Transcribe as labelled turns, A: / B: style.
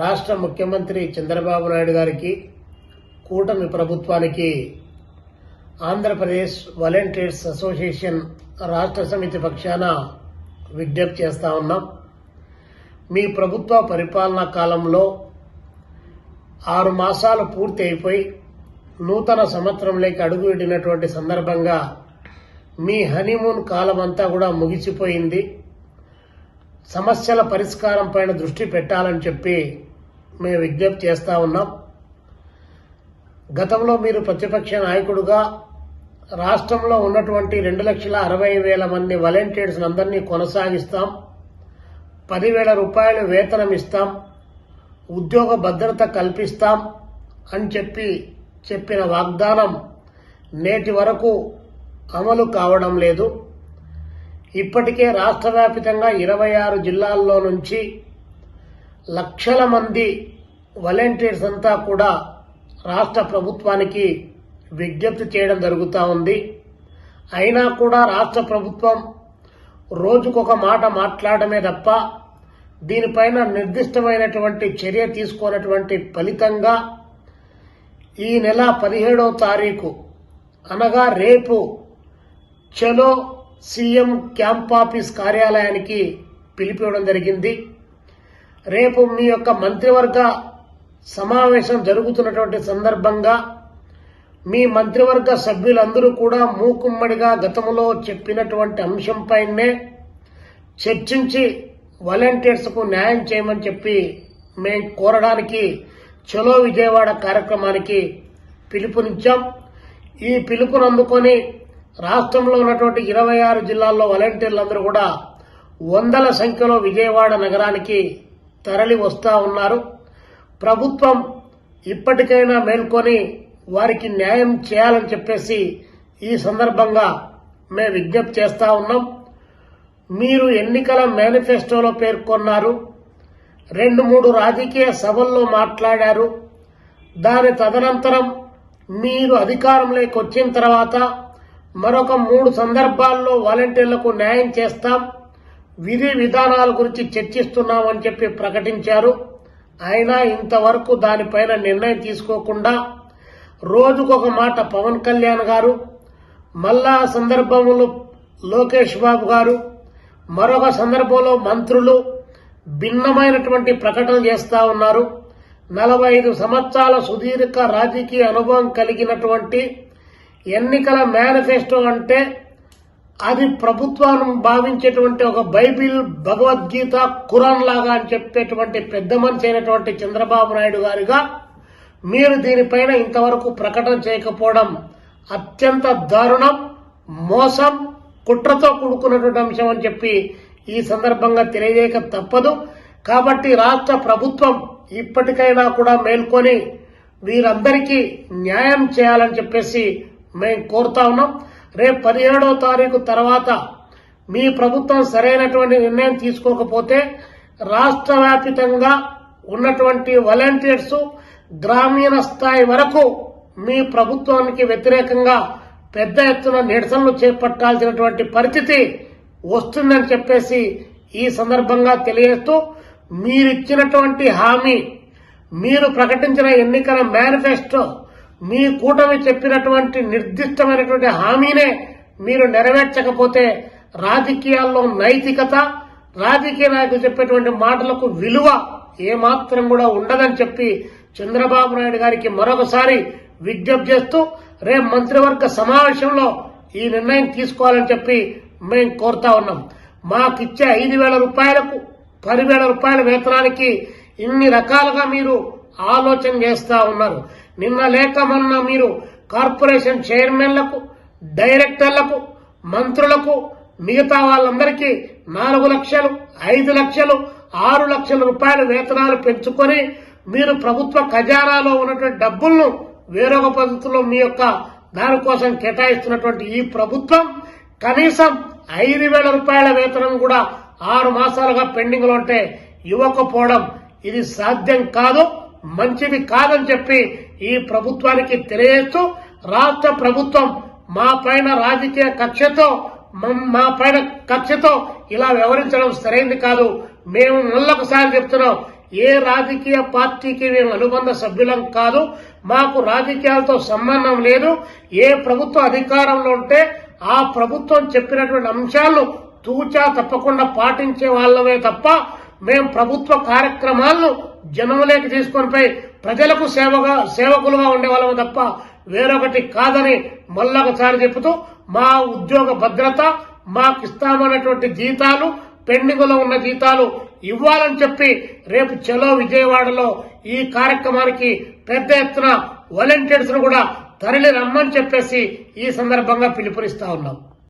A: రాష్ట్ర ముఖ్యమంత్రి చంద్రబాబు నాయుడు గారికి కూటమి ప్రభుత్వానికి ఆంధ్రప్రదేశ్ వాలంటీర్స్ అసోసియేషన్ రాష్ట్ర సమితి పక్షాన విజ్ఞప్తి చేస్తా ఉన్నాం. మీ ప్రభుత్వ పరిపాలనా కాలంలో ఆరు మాసాలు పూర్తి అయిపోయి నూతన సంవత్సరంలోకి అడుగుపెట్టినటువంటి సందర్భంగా మీ హనీమూన్ కాలం అంతా కూడా ముగిసిపోయింది. సమస్యల పరిష్కారం పైన దృష్టి పెట్టాలని చెప్పి మేము విజ్ఞప్తి చేస్తా ఉన్నాం. గతంలో మీరు ప్రతిపక్ష నాయకుడుగా రాష్ట్రంలో ఉన్నటువంటి రెండు లక్షల అరవై వేల మంది వాలంటీర్స్ అందరినీ కొనసాగిస్తాం. పదివేల రూపాయలు వేతనం ఇస్తాం. ఉద్యోగ భద్రత కల్పిస్తాం అని చెప్పి చెప్పిన వాగ్దానం నేటి వరకు అమలు కావడం లేదు. ఇప్పటికే రాష్ట్ర వ్యాప్తంగా ఇరవై ఆరు జిల్లాల్లో నుంచి లక్షల మంది వాలంటీర్స్ అంతా కూడా రాష్ట్ర ప్రభుత్వానికి విజ్ఞప్తి చేయడం జరుగుతూ ఉంది. అయినా కూడా రాష్ట్ర ప్రభుత్వం రోజుకొక మాట మాట్లాడమే తప్ప దీనిపైన నిర్దిష్టమైనటువంటి చర్య తీసుకోనటువంటి ఫలితంగా ఈ నెల పదిహేడవ తారీఖు అనగా రేపు చలో సీఎం క్యాంప్ ఆఫీస్ కార్యాలయానికి పిలిపివ్వడం జరిగింది. రేపు మీ యొక్క మంత్రివర్గ సమావేశం జరుగుతున్నటువంటి సందర్భంగా మీ మంత్రివర్గ సభ్యులందరూ కూడా మూకుమ్మడిగా గతంలో చెప్పినటువంటి అంశంపైనే చర్చించి వాలంటీర్స్కు న్యాయం చేయమని చెప్పి మేము కోరడానికి చలో విజయవాడ కార్యక్రమానికి పిలుపునిచ్చాం. ఈ పిలుపును అందుకొని రాష్ట్రంలో ఉన్నటువంటి ఇరవై ఆరు జిల్లాల్లో వాలంటీర్లందరూ కూడా వందల సంఖ్యలో విజయవాడ నగరానికి తరలి వస్తా ఉన్నారు. ప్రభుత్వం ఇప్పటికైనా మేల్కొని వారికి న్యాయం చేయాలని చెప్పేసి ఈ సందర్భంగా మేము విజ్ఞప్తి చేస్తా ఉన్నాం. మీరు ఎన్నికల మేనిఫెస్టోలో పేర్కొన్నారు. రెండు మూడు రాజకీయ సభల్లో మాట్లాడారు. దాని తదనంతరం మీరు అధికారంలోకి వచ్చిన తర్వాత మరొక మూడు సందర్భాల్లో వాలంటీర్లకు న్యాయం చేస్తాం. విధి విధానాల గురించి చర్చిస్తున్నామని చెప్పి ప్రకటించారు. అయినా ఇంతవరకు దానిపైన నిర్ణయం తీసుకోకుండా రోజుకొక మాట పవన్ కళ్యాణ్ గారు మళ్ళా సందర్భంలో లోకేష్ బాబు గారు మరొక సందర్భంలో మంత్రులు భిన్నమైనటువంటి ప్రకటనలు చేస్తా ఉన్నారు. నలభై ఐదు సంవత్సరాల సుదీర్ఘ రాజకీయ అనుభవం కలిగినటువంటి ఎన్నికల మేనిఫెస్టో అంటే అది ప్రభుత్వాన్ని భావించేటువంటి ఒక బైబిల్ భగవద్గీత ఖురాన్ లాగా అని చెప్పేటువంటి పెద్ద మనిషి అయినటువంటి చంద్రబాబు నాయుడు గారిగా మీరు దీనిపైన ఇంతవరకు ప్రకటన చేయకపోవడం అత్యంత దారుణం మోసం కుట్రతో కూడుకున్నటువంటి అంశం అని చెప్పి ఈ సందర్భంగా తెలియజేయక తప్పదు. కాబట్టి రాష్ట్ర ప్రభుత్వం ఇప్పటికైనా కూడా మేల్కొని వీరందరికీ న్యాయం చేయాలని చెప్పేసి మేము కోరుతా ఉన్నాం. రేపు పదిహేడవ తారీఖు తర్వాత మీ ప్రభుత్వం సరైనటువంటి నిర్ణయం తీసుకోకపోతే రాష్ట్ర వ్యాపితంగా ఉన్నటువంటి వాలంటీర్స్ గ్రామీణ స్థాయి వరకు మీ ప్రభుత్వానికి వ్యతిరేకంగా పెద్ద ఎత్తున నిరసనలు చేపట్టాల్సినటువంటి పరిస్థితి వస్తుందని చెప్పేసి ఈ సందర్భంగా తెలియజేస్తూ మీరిచ్చినటువంటి హామీ మీరు ప్రకటించిన ఎన్నికల మేనిఫెస్టో మీ కూటమి చెప్పినటువంటి నిర్దిష్టమైనటువంటి హామీనే మీరు నెరవేర్చకపోతే రాజకీయాల్లో నైతికత రాజకీయ నాయకులు చెప్పేటువంటి మాటలకు విలువ ఏమాత్రం కూడా ఉండదని చెప్పి చంద్రబాబు నాయుడు గారికి మరొకసారి విజ్ఞప్తి చేస్తూ రేపు మంత్రివర్గ సమావేశంలో ఈ నిర్ణయం తీసుకోవాలని చెప్పి మేము కోరుతా ఉన్నాం. మాకిచ్చే ఐదు వేల రూపాయలకు పదివేల రూపాయల వేతనానికి ఇన్ని రకాలుగా మీరు ఆలోచన చేస్తా ఉన్నారు. నిన్న లేక మొన్న మీరు కార్పొరేషన్ చైర్మన్లకు డైరెక్టర్లకు మంత్రులకు మిగతా వాళ్ళందరికీ నాలుగు లక్షలు ఐదు లక్షలు ఆరు లక్షల రూపాయల వేతనాలు పెంచుకొని మీరు ప్రభుత్వ ఖజానాలో ఉన్నటువంటి డబ్బులను వేరొక పద్ధతిలో మీ యొక్క దానికోసం కేటాయిస్తున్నటువంటి ఈ ప్రభుత్వం కనీసం ఐదు వేల రూపాయల వేతనం కూడా ఆరు మాసాలుగా పెండింగ్లో ఉంటే ఇవ్వకపోవడం ఇది సాధ్యం కాదు మంచిది కాదని చెప్పి ఈ ప్రభుత్వానికి తెలియజేస్తూ రాష్ట్ర ప్రభుత్వం మా పైన రాజకీయ కక్షతో మా పైన కక్షతో ఇలా వ్యవహరించడం సరైంది కాదు. మేము మళ్ళొకసారి చెప్తున్నాం ఏ రాజకీయ పార్టీకి మేము అనుబంధ సభ్యులం కాదు మాకు రాజకీయాలతో సంబంధం లేదు ఏ ప్రభుత్వ అధికారంలో ఉంటే ఆ ప్రభుత్వం చెప్పినటువంటి అంశాలను తూచా తప్పకుండా పాటించే వాళ్ళమే తప్ప మేము ప్రభుత్వ కార్యక్రమాలను జనంలోకి తీసుకొని పోయి ప్రజలకు సేవగా సేవకులుగా ఉండేవాళ్ళము తప్ప వేరొకటి కాదని మళ్ళొకసారి చెబుతూ మా ఉద్యోగ భద్రత మాకు ఇస్తామన్నటువంటి జీతాలు పెండింగ్లో ఉన్న జీతాలు ఇవ్వాలని చెప్పి రేపు చలో విజయవాడలో ఈ కార్యక్రమానికి పెద్ద ఎత్తున వాలంటీర్స్ను కూడా తరలి రమ్మని చెప్పేసి ఈ సందర్భంగా పిలుపునిస్తా ఉన్నాం.